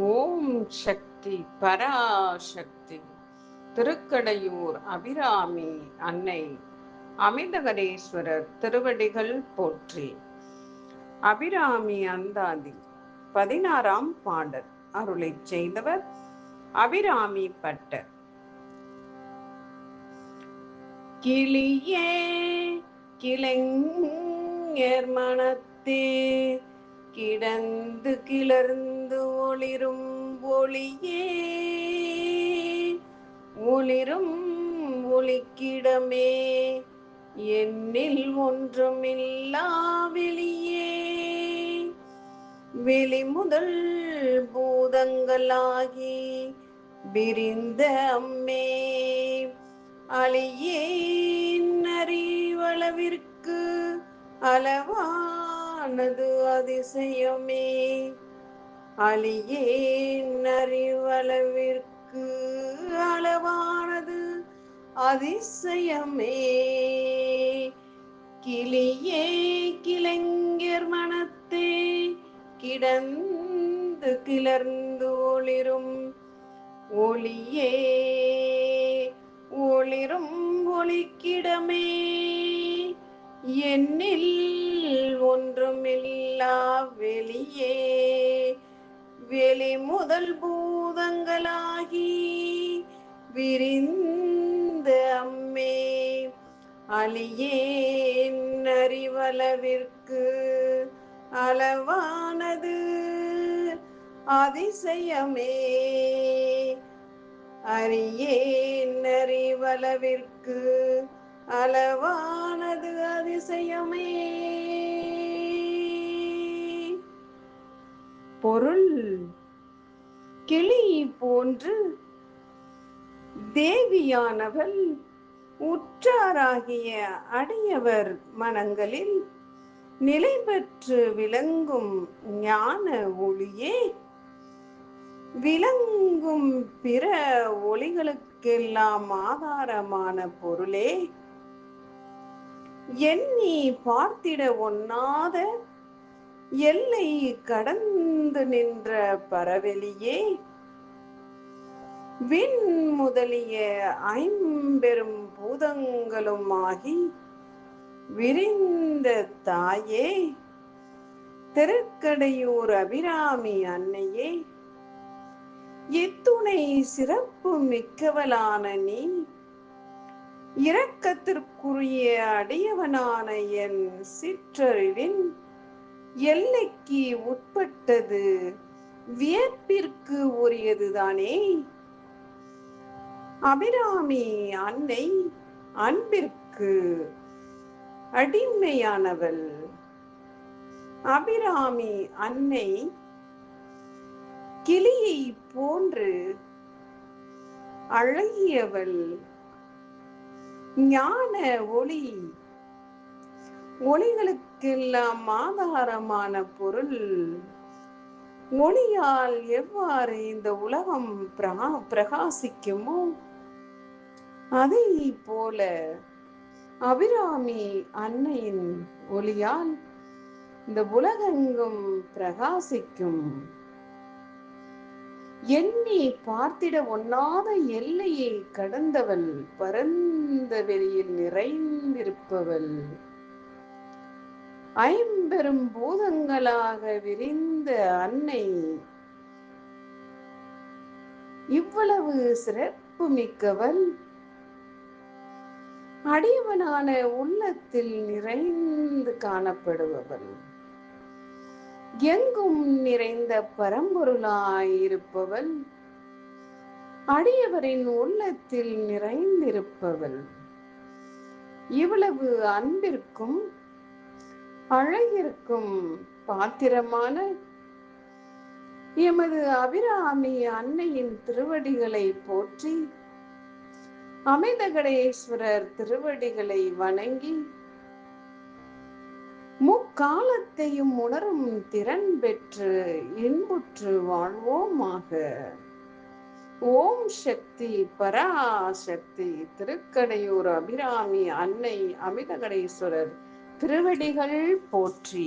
ஓம் சக்தி பராசக்தி. திருக்கடையூர் அபிராமி அன்னை அமிர்தகரேஸ்வரர் திருவடிகள் போற்றி. அபிராமி அந்தாதி பதினாறாம் பாடல். அருளை செய்தவர் அபிராமி பட்டர். கிளியே கிளைஞர் மனத்தே கிடந்து கிளர்ந்து ஒளிரும் ஒளியே. ஒளிரும் ஒளிக்கிடமே. என்னில் ஒன்றுமில்லா வெளியே. வெளி முதல் பூதங்களாகி விரிந்த அம்மே. அழியேன் அறிவளவிற்கு அளவா ஆனது அதிசயமே. அழியேன் அறிவளவிற்கு அளவானது அதிசயமே. கிளியே கிளைஞர் மனத்தே கிடந்து கிளர்ந்து ஒளிரும் ஒளியே. ஒளிரும் ஒளிக்கிடமே. என்னில் ஒன்றுமில்லா வெளியே. வெளி முதல் பூதங்களாகி விரிந்த அம்மே அழியேன் அறிவளவிற்கு அளவானது அதிசயமே. அறியேன் அறிவளவிற்கு அளவானது அதிசயமே. பொருள் கிளி போன்று தேவியானவள் உற்றாராகிய அடையவர் மனங்களில் நிலை பெற்று விளங்கும் ஞான ஒளியே விளங்கும் பிற ஒளிகளுக்கெல்லாம் ஆதாரமான பொருளே. எண்ணி பார்த்திட ஒண்ணாத எல்லை கடந்து நின்ற பரவெளியே. விண் முதலிய ஐம்பெரும் பூதங்களும் ஆகி விரிந்த தாயே. திருக்கடையூர் அபிராமி அன்னையே. இத்துணை சிறப்பு மிக்கவளான நீ. இரக்கத்திற்குரிய அடியவனான என் சிற்றறிவின் எல்லைக்கு உட்பட்டது. வியப்பிற்கு உரியதுதானே? அபிராமி அன்னை அன்பிற்கு அடிமையானவள். அபிராமி அன்னை கிளியை போன்று அழகியவள். ஞான ஒளி ஒளிகளுக்கெல்லாம் ஆதாரமான பொருள். ஒளியால் எவ்வாறு இந்த உலகம் பிரகா பிரகாசிக்குமோ அதை போல அபிராமி அன்னையின் ஒளியால் இந்த உலகெங்கும் பிரகாசிக்கும். எண்ணி பார்த்திட ஒண்ணாத எல்லையை கடந்தவள் பரந்த வெளியில் நிறைந்திருப்பவள். ஐம்பெரும் பூதங்களாக விரிந்த அன்னை. இவ்வளவு சிறப்பு மிக்கவள் அடியவனான உள்ளத்தில் நிறைந்து காணப்படுபவள். எங்கும் நிறைந்த பரம்பொருளாயிருப்பவள். அடியவரின் உள்ளத்தில் நிறைந்திருப்பவள். இவ்வளவு அன்பிற்கும் அழகிருக்கும் பாத்திரமான எமது அபிராமி அன்னையின் திருவடிகளை போற்றி அமிர்தகடேஸ்வரர் திருவடிகளை வணங்கி முக்காலத்தையும் உணரும் திறன் பெற்று இன்புற்று வாழ்வோமாக. ஓம் சக்தி பராசக்தி திருக்கடையூர் அபிராமி அன்னை அமிதகடேஸ்வரர் திருவடிகள் போற்றி.